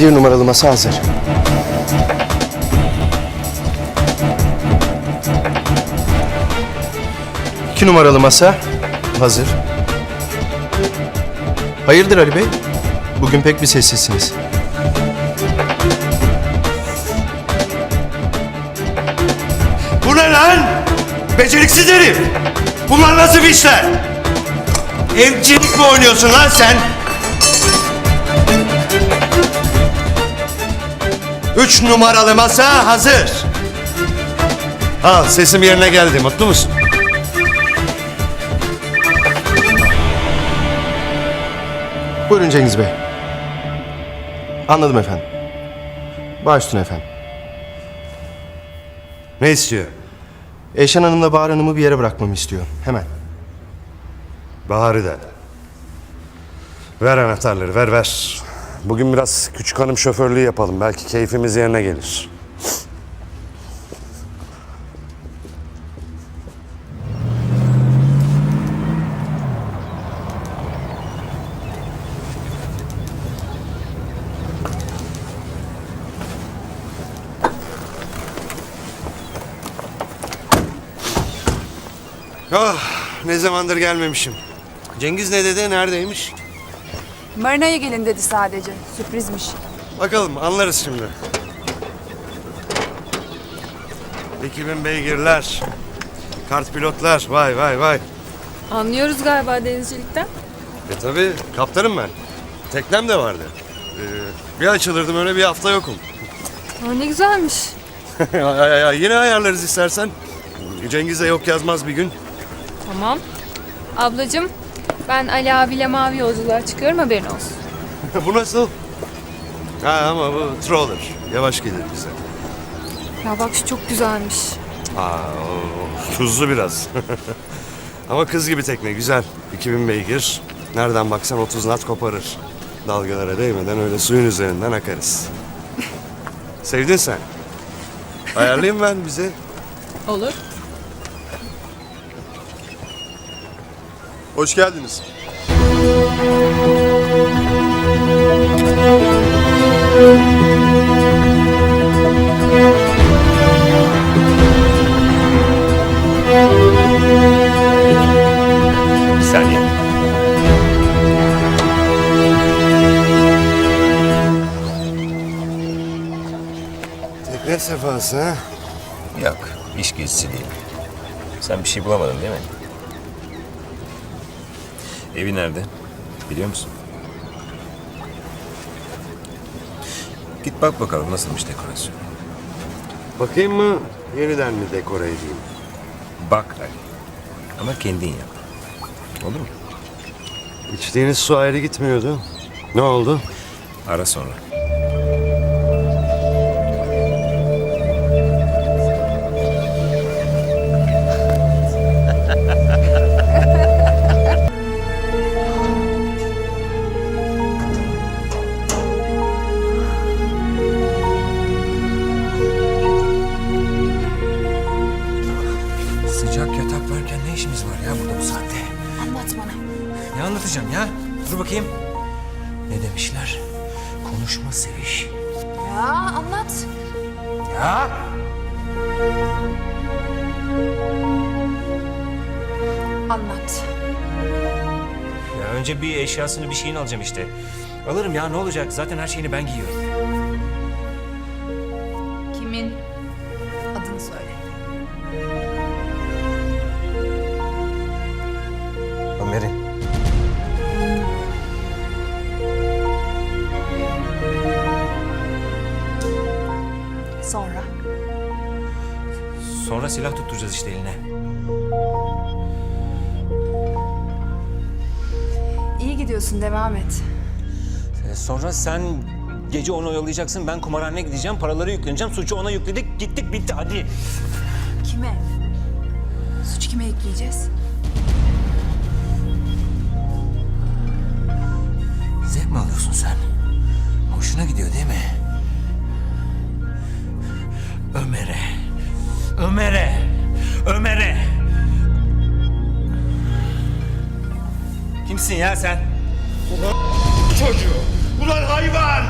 Bir numaralı masa hazır. İki numaralı masa hazır. Hayırdır Ali Bey? Bugün pek bir sessizsiniz. Bu ne lan? Beceriksiz herif. Bunlar nasıl bir işler? Evcilik mi oynuyorsun lan sen? Üç numaralı masa hazır. Al sesim yerine geldi. Mutlu musun? Buyurun Cengiz Bey. Anladım efendim. Baş üstüne efendim. Ne istiyor? Eşen Hanım'la Bahar Hanım'ı bir yere bırakmamı istiyor. Hemen. Bahar'ı da. Ver anahtarları ver ver. Bugün biraz küçük hanım şoförlüğü yapalım. Belki keyfimiz yerine gelir. Ah, ne zamandır gelmemişim. Cengiz ne dedi? Neredeymiş? Marina'ya gelin dedi sadece. Sürprizmiş. Bakalım anlarız şimdi. 2000 beygirler. Kart pilotlar. Vay vay vay. Anlıyoruz galiba denizcilikten. E tabi kaptanım ben. Teknem de vardı. Ee, bir açılırdım öyle bir hafta yokum. Aa, ne güzelmiş. Ay, ay, ay, Yine ayarlarız istersen. Cengiz de yok yazmaz bir gün. Tamam. Ablacığım ben Ali abiyle mavi yolculuğa çıkıyorum haberin olsun. bu nasıl? Ha ama bu troller. Yavaş gelir bize. Ya bak şu çok güzelmiş. Aa, o- tuzlu biraz. Ama kız gibi tekne güzel. 2000 beygir. Nereden baksan 30 nat koparır. Dalgalara değmeden öyle suyun üzerinden akarız. Sevdin sen. Ayarlayayım ben bize. Olur. Hoş geldiniz. Bir saniye. Tekne sefası ha? Yok, iş gezisi değil. Sen bir şey bulamadın değil mi? Evi nerede? Biliyor musun? Git bak bakalım nasılmış dekorasyon. Bakayım mı? Yeniden mi dekore edeyim? Bak Ali. Ama kendin yap. Olur mu? İçtiğiniz su ayrı gitmiyordu. Ne oldu? Ara sonra. Eşyasını bir şeyini alacağım işte. Alırım ya ne olacak? Zaten her şeyini ben giyiyorum. Kimin? Adını söyle. Ömer'in. Sonra. Sonra silah tutturacağız işte eline. İyi gidiyorsun devam et. Ee, sonra sen gece onu oyalayacaksın. Ben kumarhaneye gideceğim. Paraları yükleneceğim. Suçu ona yükledik. Gittik bitti hadi. Kime? Suç kime yükleyeceğiz? Zevk mi alıyorsun sen? Hoşuna gidiyor değil mi? Ömer'e. Ömer'e. Ömer'e. Kimsin ya sen? Ulan çocuğu! Ulan hayvan!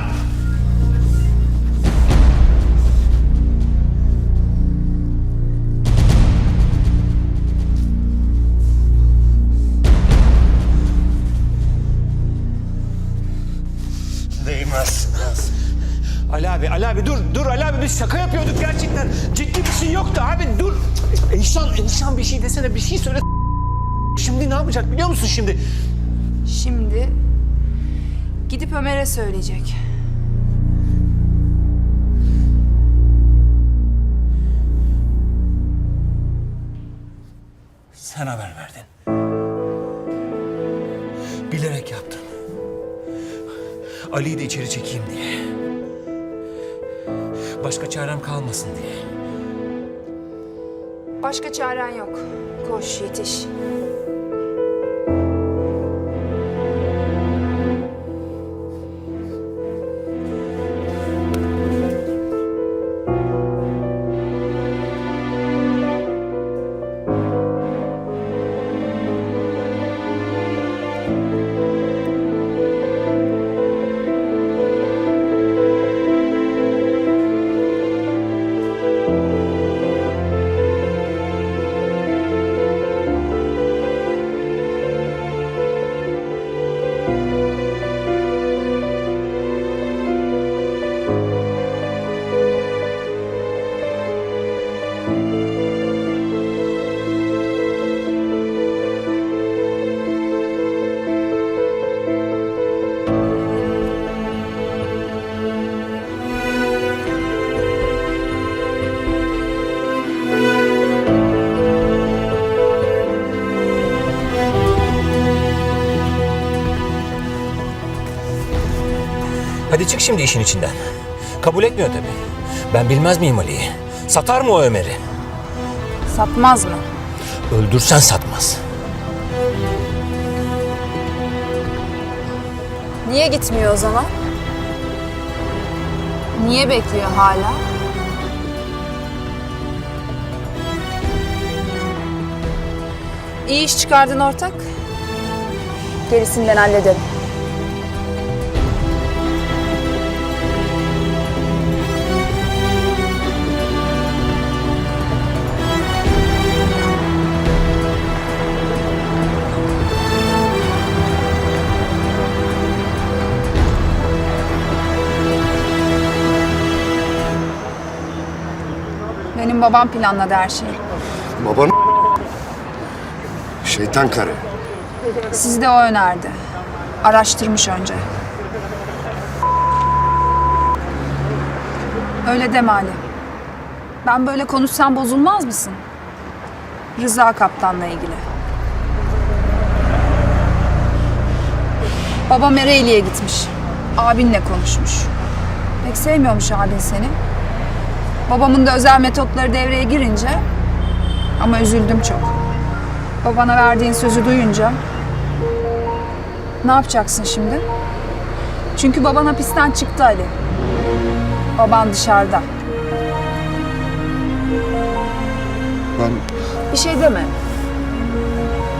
Değmez. Ali abi, Ali abi dur, dur Ali abi biz şaka yapıyorduk gerçekten. Ciddi bir şey yoktu abi dur. Enişan, enişan bir şey desene, bir şey söyle. Şimdi ne yapacak biliyor musun şimdi? Şimdi gidip Ömer'e söyleyecek. Sen haber verdin. Bilerek yaptın. Ali'yi de içeri çekeyim diye. Başka çarem kalmasın diye. Başka çaren yok. Koş yetiş. Hadi çık şimdi işin içinden. Kabul etmiyor tabii. Ben bilmez miyim Ali'yi? Satar mı o Ömer'i? Satmaz mı? Öldürsen satmaz. Niye gitmiyor o zaman? Niye bekliyor hala? İyi iş çıkardın ortak. Gerisinden hallederim. Benim babam planladı her şeyi. Babanın şeytan karı. Sizi de o önerdi. Araştırmış önce. Öyle deme Ali. Ben böyle konuşsam bozulmaz mısın? Rıza Kaptan'la ilgili. Babam Ereğli'ye gitmiş. Abinle konuşmuş. Pek sevmiyormuş abin seni. Babamın da özel metotları devreye girince... Ama üzüldüm çok. Babana verdiğin sözü duyunca ne yapacaksın şimdi? Çünkü baban hapisten çıktı Ali. Baban dışarıda. Ben Bir şey deme.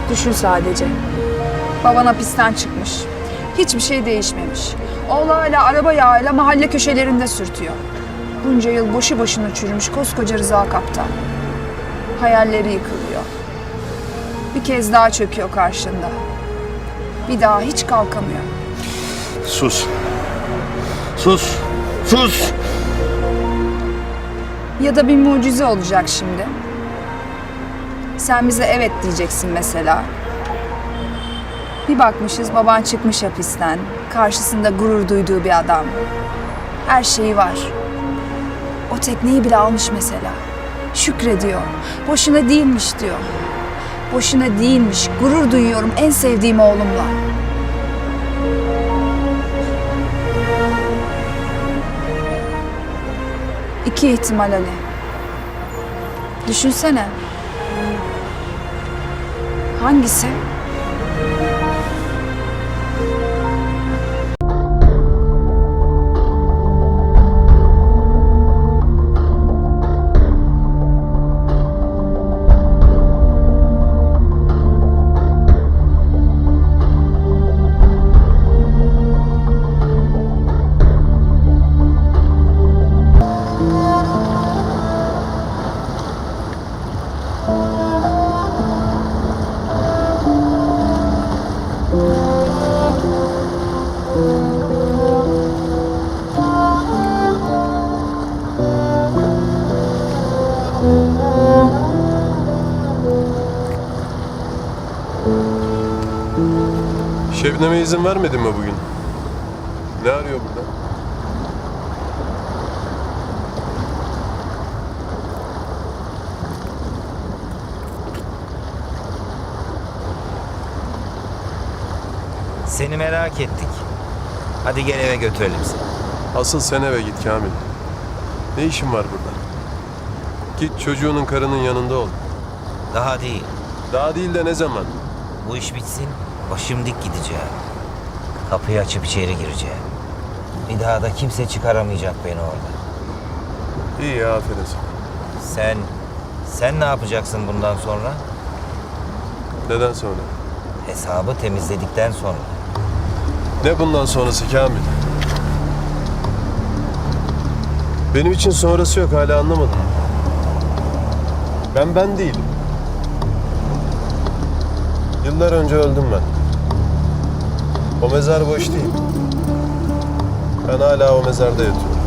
Düşün sadece. Baban hapisten çıkmış. Hiçbir şey değişmemiş. Oğlu hala araba yağıyla mahalle köşelerinde sürtüyor. Bunca yıl boşu boşuna çürümüş koskoca Rıza Kaptan. Hayalleri yıkılıyor. Bir kez daha çöküyor karşında. Bir daha hiç kalkamıyor. sus. Sus. Sus. Ya da bir mucize olacak şimdi. Sen bize evet diyeceksin mesela. Bir bakmışız baban çıkmış hapisten. Karşısında gurur duyduğu bir adam. Her şeyi var. O tekneyi bile almış mesela. Şükrediyor. Boşuna değilmiş diyor. Boşuna değilmiş. Gurur duyuyorum en sevdiğim oğlumla. İki ihtimal Ali. Düşünsene. Hangisi? İzin vermedin mi bugün? Ne arıyor burada? Seni merak ettik. Hadi gel eve götürelim seni. Asıl sen eve git Kamil. Ne işin var burada? Git çocuğunun karının yanında ol. Daha değil. Daha değil de ne zaman? Bu iş bitsin. Başım dik gideceğim. Kapıyı açıp içeri gireceğim. Bir daha da kimse çıkaramayacak beni orada. İyi ya aferin sana. Sen, sen ne yapacaksın bundan sonra? Neden sonra? Hesabı temizledikten sonra. Ne bundan sonrası Kamil? Benim için sonrası yok hala anlamadım. Ben ben değilim. Yıllar önce öldüm ben. O mezar boş değil. Ben hala o mezarda yatıyorum.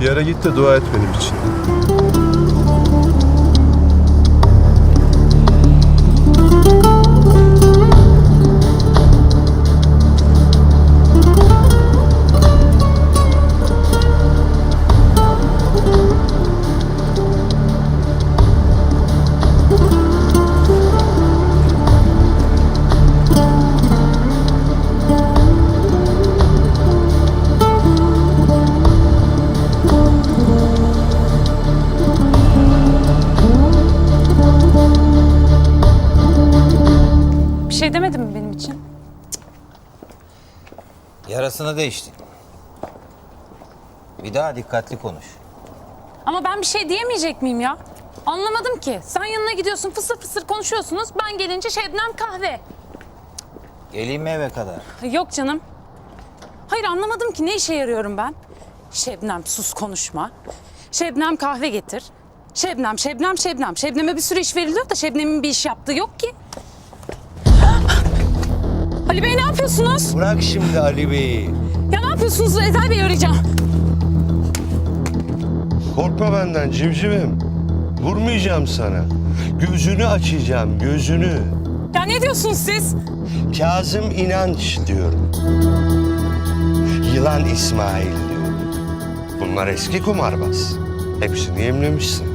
Bir yere git de dua et benim için. Yarasını değiştin. Bir daha dikkatli konuş. Ama ben bir şey diyemeyecek miyim ya? Anlamadım ki. Sen yanına gidiyorsun fısır fısır konuşuyorsunuz. Ben gelince Şebnem kahve. Geleyim mi eve kadar? Yok canım. Hayır anlamadım ki ne işe yarıyorum ben? Şebnem sus konuşma. Şebnem kahve getir. Şebnem, Şebnem, Şebnem. Şebnem'e bir sürü iş veriliyor da Şebnem'in bir iş yaptığı yok ki. Ali Bey ne yapıyorsunuz? Bırak şimdi Ali Bey'i. Ya ne yapıyorsunuz? Ezel Bey'i arayacağım. Korkma benden civcivim. Vurmayacağım sana. Gözünü açacağım, gözünü. Ya ne diyorsunuz siz? Kazım İnanç diyorum. Yılan İsmail diyorum. Bunlar eski kumarbaz. Hepsini yemlemişsin.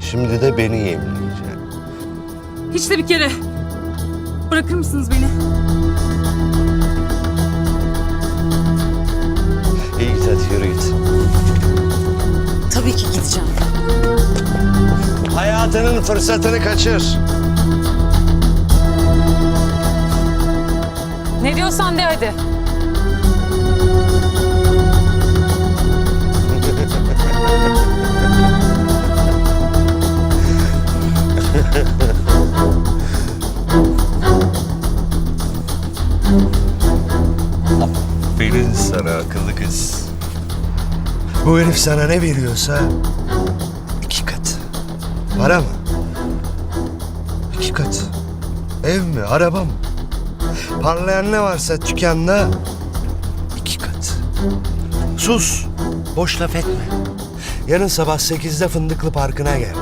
Şimdi de beni yemleyeceksin. Hiç de bir kere. Bırakır mısınız beni? İyi git hadi yürü git. Tabii ki gideceğim. Hayatının fırsatını kaçır. Ne diyorsan de hadi. Aferin sana akıllı kız. Bu herif sana ne veriyorsa iki kat. Para mı? İki kat. Ev mi, araba mı? Parlayan ne varsa dükkanda iki kat. Sus, boş laf etme. Yarın sabah sekizde Fındıklı Parkı'na gel.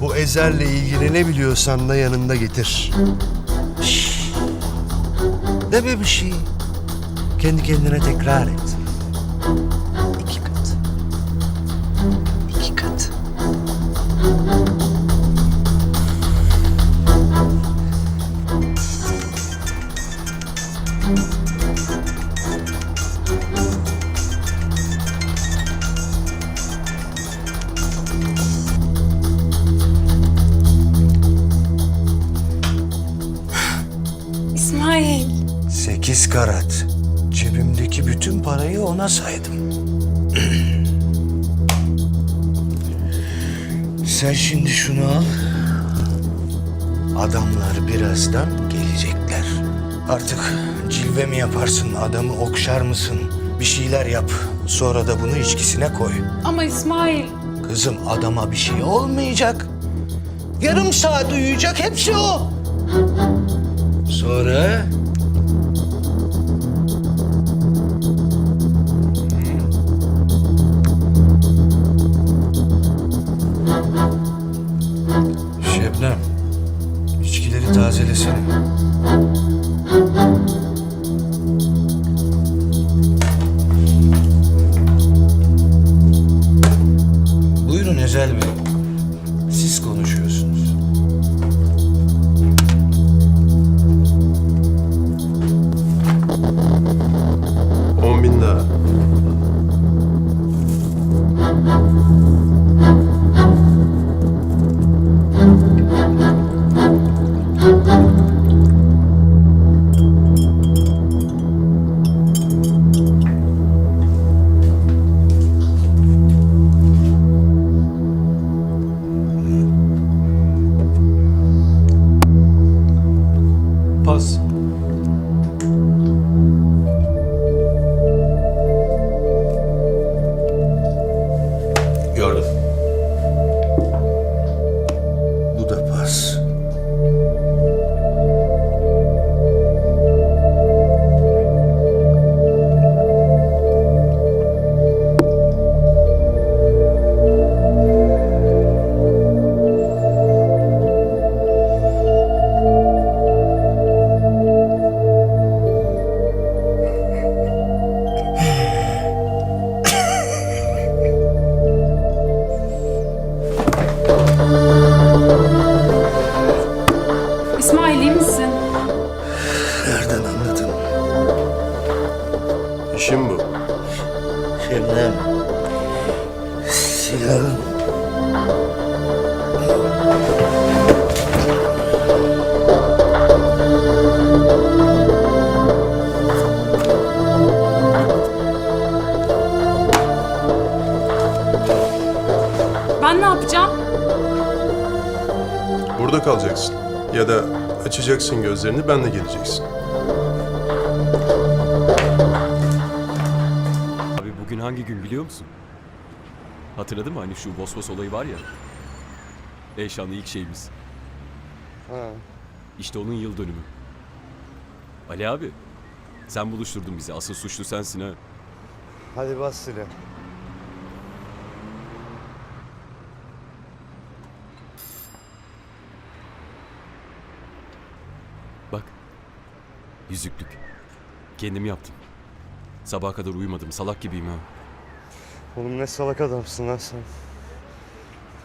Bu Ezer'le ilgili ne biliyorsan da yanında getir. Şşş. Deme bir şey. Kendi kendine tekrar et. İki kat. İki kat. İsmail. Sekiz karat. Ona saydım. Sen şimdi şunu al. Adamlar birazdan gelecekler. Artık cilve mi yaparsın, adamı okşar mısın? Bir şeyler yap. Sonra da bunu içkisine koy. Ama İsmail. Kızım adama bir şey olmayacak. Yarım saat uyuyacak hepsi o. Sonra Ben ne yapacağım? Burada kalacaksın. Ya da açacaksın gözlerini benle geleceksin. Abi bugün hangi gün biliyor musun? Hatırladın mı hani şu Bosphorus olayı var ya? Eyşanlı ilk şeyimiz. Ha. İşte onun yıl dönümü. Ali abi, sen buluşturdun bizi. Asıl suçlu sensin ha. Hadi bas silah. Yüzüklük. Kendim yaptım. Sabaha kadar uyumadım. Salak gibiyim ha. Oğlum ne salak adamsın lan sen.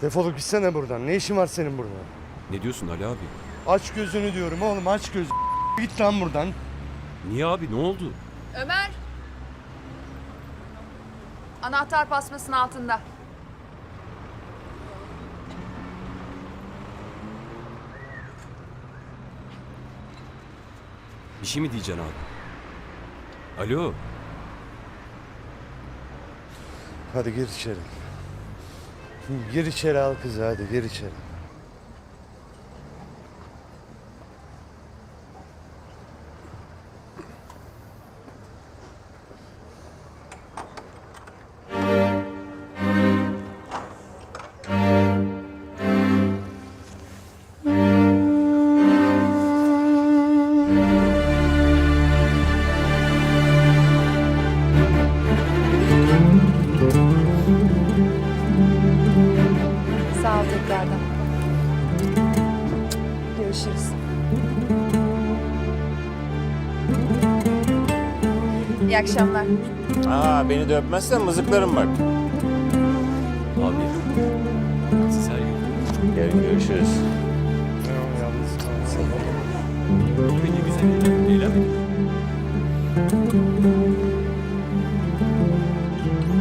Defolup gitsene buradan. Ne işin var senin burada? Ne diyorsun Ali abi? Aç gözünü diyorum oğlum aç gözünü. Git lan buradan. Niye abi? Ne oldu? Ömer. Anahtar pasmasının altında. Bir şey mi diyeceksin abi? Alo, Hadi gir içeri. Gir içeri al kızı hadi gir içeri. Akşamlar. Aa beni de öpmezsen mızıklarım bak. abi. Siz her gün Yarın görüşürüz. beni güzel eğlenmedin.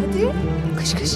Hadi. Kış kış.